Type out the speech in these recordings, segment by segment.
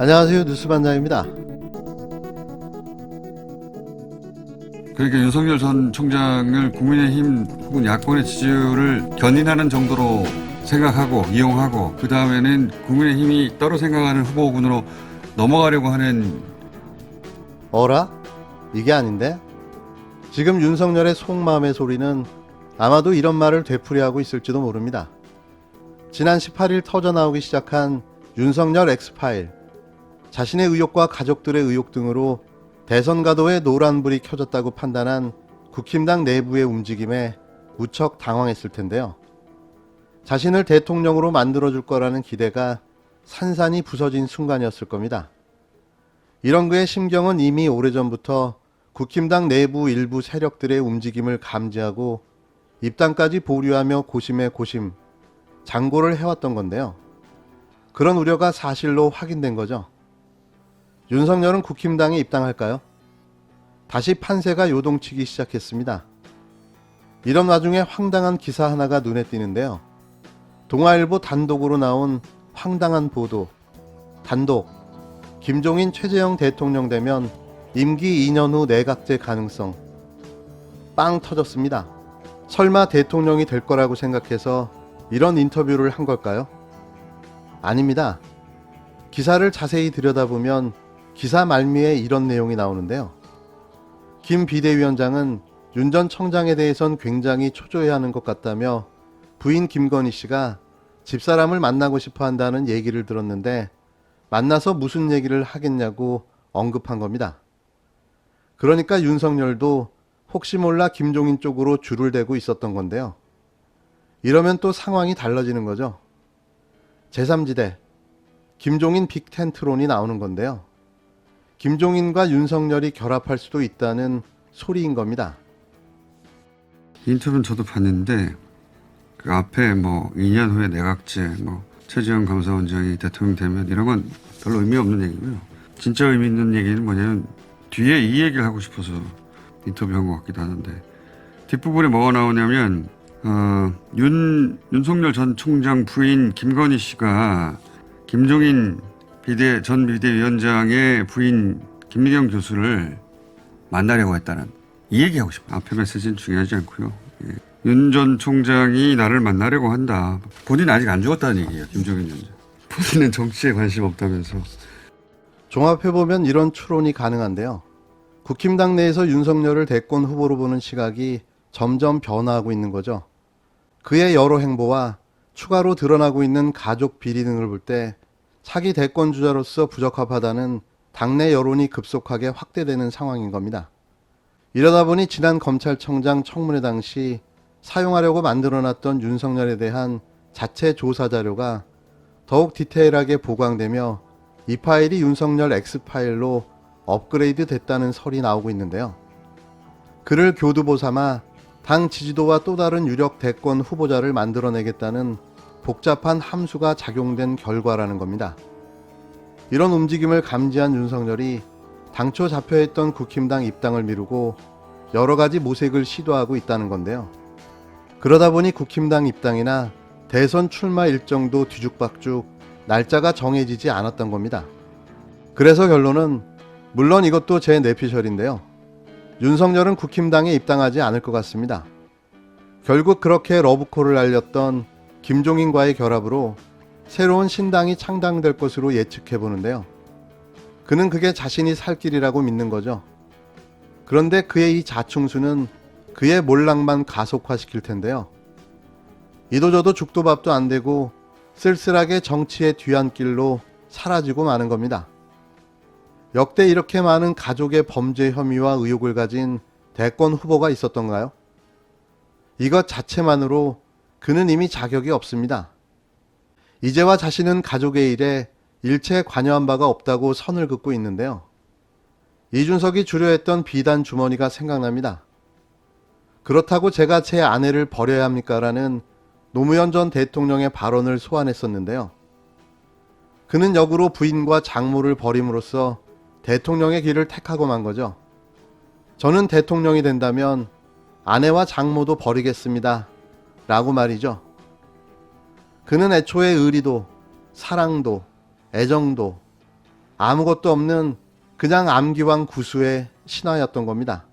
안녕하세요 뉴스반장입니다. 그러니까 윤석열 전 총장을 국민의힘 혹은 야권의 지지율을 견인하는 정도로 생각하고 이용하고 그 다음에는 국민의힘이 따로 생각하는 후보군으로 넘어가려고 하는 어라? 이게 아닌데? 지금 윤석열의 속마음의 소리는 아마도 이런 말을 되풀이하고 있을지도 모릅니다. 지난 18일 터져 나오기 시작한 윤석열 엑스파일. 자신의 의혹과 가족들의 의혹 등으로 대선 가도에 노란불이 켜졌다고 판단한 국힘당 내부의 움직임에 무척 당황했을 텐데요. 자신을 대통령으로 만들어줄 거라는 기대가 산산이 부서진 순간이었을 겁니다. 이런 그의 심경은 이미 오래전부터 국힘당 내부 일부 세력들의 움직임을 감지하고 입당까지 보류하며 고심에 고심, 장고를 해왔던 건데요. 그런 우려가 사실로 확인된 거죠. 윤석열은 국힘당에 입당할까요? 다시 판세가 요동치기 시작했습니다. 이런 와중에 황당한 기사 하나가 눈에 띄는데요. 동아일보 단독으로 나온 황당한 보도. 단독. 김종인 최재형 대통령 되면 임기 2년 후 내각제 가능성. 빵 터졌습니다. 설마 대통령이 될 거라고 생각해서 이런 인터뷰를 한 걸까요? 아닙니다. 기사를 자세히 들여다보면 기사 말미에 이런 내용이 나오는데요. 김 비대위원장은 윤 전 청장에 대해선 굉장히 초조해하는 것 같다며 부인 김건희 씨가 집사람을 만나고 싶어 한다는 얘기를 들었는데 만나서 무슨 얘기를 하겠냐고 언급한 겁니다. 그러니까 윤석열도 혹시 몰라 김종인 쪽으로 줄을 대고 있었던 건데요. 이러면 또 상황이 달라지는 거죠. 제3지대 김종인 빅텐트론이 나오는 건데요. 김종인과 윤석열이 결합할 수도 있다는 소리인 겁니다. 인터뷰는 저도 봤는데 그 앞에 뭐 2년 후에 내각제 뭐 최재형 감사원장이 대통령 되면 이런 건 별로 의미 없는 얘기고요. 진짜 의미 있는 얘기는 뭐냐면 뒤에 이 얘기를 하고 싶어서 인터뷰한 것 같기도 하는데 뒷부분에 뭐가 나오냐면 어, 윤 윤석열 전 총장 부인 김건희 씨가 김종인 비대 전 비대위원장의 부인 김미경 교수를 만나려고 했다는 이 얘기하고 싶어요. 앞에 메시지는 중요하지 않고요. 예. 윤전 총장이 나를 만나려고 한다. 본인은 아직 안 죽었다는 얘기예요. 김종인 위원장. 본인은 정치에 관심 없다면서. 종합해보면 이런 추론이 가능한데요. 국힘당 내에서 윤석열을 대권 후보로 보는 시각이 점점 변화하고 있는 거죠. 그의 여러 행보와 추가로 드러나고 있는 가족 비리 등을 볼 때 차기 대권 주자로서 부적합하다는 당내 여론이 급속하게 확대되는 상황인 겁니다. 이러다 보니 지난 검찰청장 청문회 당시 사용하려고 만들어놨던 윤석열에 대한 자체 조사 자료가 더욱 디테일하게 보강되며 이 파일이 윤석열 X파일로 업그레이드 됐다는 설이 나오고 있는데요. 그를 교두보 삼아 당 지지도와 또 다른 유력 대권 후보자를 만들어내겠다는 복잡한 함수가 작용된 결과라는 겁니다. 이런 움직임을 감지한 윤석열이 당초 잡혀있던 국힘당 입당을 미루고 여러 가지 모색을 시도하고 있다는 건데요. 그러다 보니 국힘당 입당이나 대선 출마 일정도 뒤죽박죽 날짜가 정해지지 않았던 겁니다. 그래서 결론은 물론 이것도 제 내피셜인데요. 윤석열은 국힘당에 입당하지 않을 것 같습니다. 결국 그렇게 러브콜을 알렸던 김종인과의 결합으로 새로운 신당이 창당될 것으로 예측해 보는데요. 그는 그게 자신이 살 길이라고 믿는 거죠. 그런데 그의 이 자충수는 그의 몰락만 가속화시킬 텐데요. 이도저도 죽도 밥도 안 되고 쓸쓸하게 정치의 뒤안길로 사라지고 마는 겁니다. 역대 이렇게 많은 가족의 범죄 혐의와 의혹을 가진 대권 후보가 있었던가요? 이것 자체만으로 그는 이미 자격이 없습니다. 이제와 자신은 가족의 일에 일체 관여한 바가 없다고 선을 긋고 있는데요. 이준석이 주려했던 비단 주머니가 생각납니다. 그렇다고 제가 제 아내를 버려야 합니까 라는 노무현 전 대통령의 발언을 소환했었는데요. 그는 역으로 부인과 장모를 버림으로써 대통령의 길을 택하고 만 거죠. 저는 대통령이 된다면 아내와 장모도 버리겠습니다. 라고 말이죠. 그는 애초에 의리도, 사랑도, 애정도, 아무것도 없는 그냥 암기왕 구수의 신화였던 겁니다.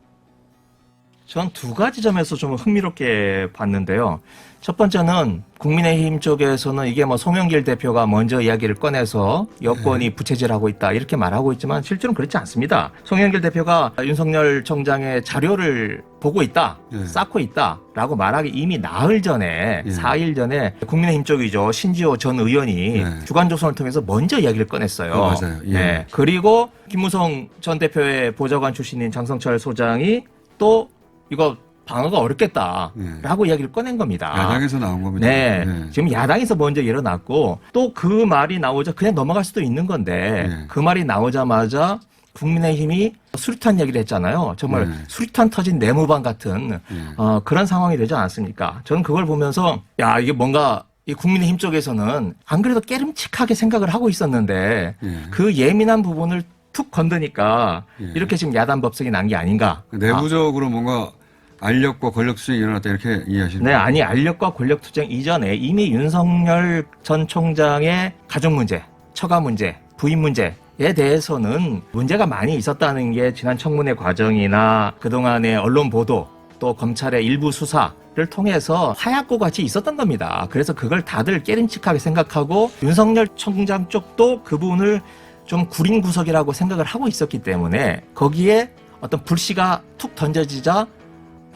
전 두 가지 점에서 좀 흥미롭게 봤는데요. 첫 번째는 국민의힘 쪽에서는 이게 뭐 송영길 대표가 먼저 이야기를 꺼내서 여권이 부채질하고 있다 이렇게 말하고 있지만 실제로는 그렇지 않습니다. 송영길 대표가 윤석열 총장의 자료를 보고 있다, 예. 쌓고 있다라고 말하기 이미 나흘 전에 예. 4일 전에 국민의힘 쪽이죠 신지호 전 의원이 예. 주간조선을 통해서 먼저 이야기를 꺼냈어요. 어, 맞아요. 예. 네. 그리고 김무성 전 대표의 보좌관 출신인 장성철 소장이 또 이거 방어가 어렵겠다라고 이야기를 꺼낸 겁니다. 예. 야당에서 나온 겁니다. 네. 예. 지금 야당에서 먼저 일어났고 또 그 말이 나오자 그냥 넘어갈 수도 있는 건데 네. 그 말이 나오자마자 국민의힘이 수류탄 얘기를 했잖아요. 정말 네. 수류탄 터진 내무반 같은 예. 어, 그런 상황이 되지 않았습니까? 저는 그걸 보면서 야 이게 뭔가 이 국민의힘 쪽에서는 안 그래도 깨름칙하게 생각을 하고 있었는데 예. 그 예민한 부분을 툭 건드니까 예. 이렇게 지금 야단 법석이 난 게 아닌가. 내부적으로 뭔가 알력과 권력 투쟁이 일어났다 이렇게 이해하시는 네, 거예요? 아니 알력과 권력 투쟁 이전에 이미 윤석열 전 총장의 가족 문제, 처가 문제, 부인 문제 에 대해서는 문제가 많이 있었다는 게 지난 청문회 과정이나 그동안의 언론 보도 또 검찰의 일부 수사를 통해서 하얗고 같이 있었던 겁니다. 그래서 그걸 다들 깨름칙하게 생각하고 윤석열 총장 쪽도 그 부분을 좀 구린 구석이라고 생각을 하고 있었기 때문에 거기에 어떤 불씨가 툭 던져지자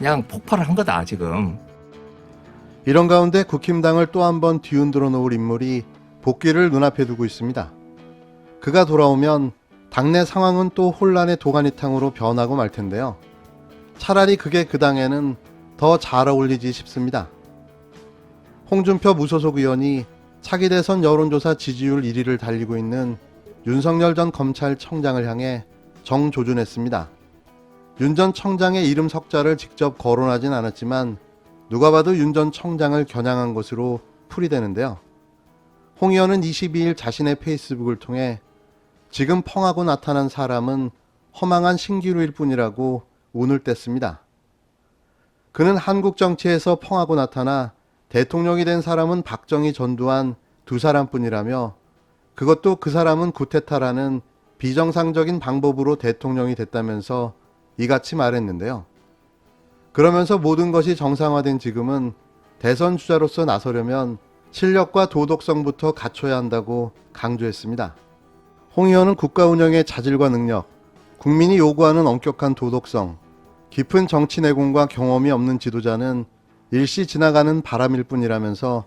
그냥 폭발을 한 거다 지금. 이런 가운데 국힘당을 또 한 번 뒤흔들어 놓을 인물이 복귀를 눈앞에 두고 있습니다. 그가 돌아오면 당내 상황은 또 혼란의 도가니탕으로 변하고 말 텐데요. 차라리 그게 그 당에는 더 잘 어울리지 싶습니다. 홍준표 무소속 의원이 차기 대선 여론조사 지지율 1위를 달리고 있는 윤석열 전 검찰청장을 향해 정조준했습니다. 윤 전 청장의 이름 석자를 직접 거론하진 않았지만 누가 봐도 윤 전 청장을 겨냥한 것으로 풀이되는데요. 홍 의원은 22일 자신의 페이스북을 통해 지금 펑하고 나타난 사람은 허망한 신기루일 뿐이라고 운을 뗐습니다. 그는 한국 정치에서 펑하고 나타나 대통령이 된 사람은 박정희 전두환 두 사람뿐이라며 그것도 그 사람은 구테타라는 비정상적인 방법으로 대통령이 됐다면서 이같이 말했는데요. 그러면서 모든 것이 정상화된 지금은 대선 주자로서 나서려면 실력과 도덕성부터 갖춰야 한다고 강조했습니다. 홍 의원은 국가 운영의 자질과 능력, 국민이 요구하는 엄격한 도덕성, 깊은 정치 내공과 경험이 없는 지도자는 일시 지나가는 바람일 뿐이라면서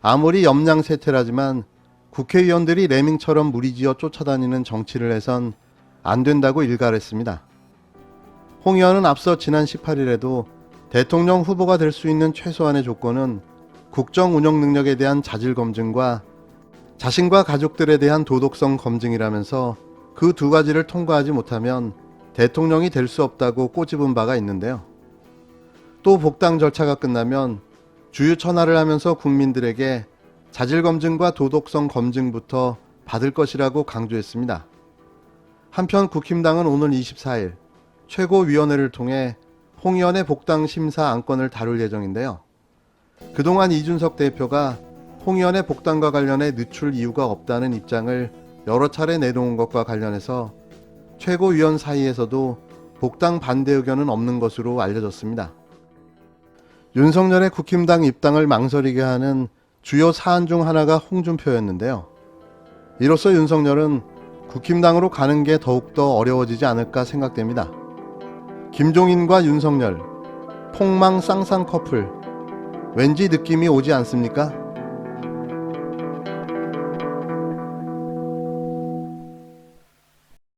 아무리 염량세태라지만 국회의원들이 레밍처럼 무리지어 쫓아다니는 정치를 해선 안 된다고 일갈했습니다. 홍 의원은 앞서 지난 18일에도 대통령 후보가 될 수 있는 최소한의 조건은 국정 운영 능력에 대한 자질 검증과 자신과 가족들에 대한 도덕성 검증이라면서 그 두 가지를 통과하지 못하면 대통령이 될 수 없다고 꼬집은 바가 있는데요. 또 복당 절차가 끝나면 주유 천하를 하면서 국민들에게 자질 검증과 도덕성 검증부터 받을 것이라고 강조했습니다. 한편 국힘당은 오늘 24일 최고위원회를 통해 홍 의원의 복당 심사 안건을 다룰 예정인데요. 그동안 이준석 대표가 홍 의원의 복당과 관련해 늦출 이유가 없다는 입장을 여러 차례 내놓은 것과 관련해서 최고위원 사이에서도 복당 반대 의견은 없는 것으로 알려졌습니다. 윤석열의 국힘당 입당을 망설이게 하는 주요 사안 중 하나가 홍준표였는데요. 이로써 윤석열은 국힘당으로 가는 게 더욱더 어려워지지 않을까 생각됩니다. 김종인과 윤석열, 폭망 쌍쌍 커플, 왠지 느낌이 오지 않습니까?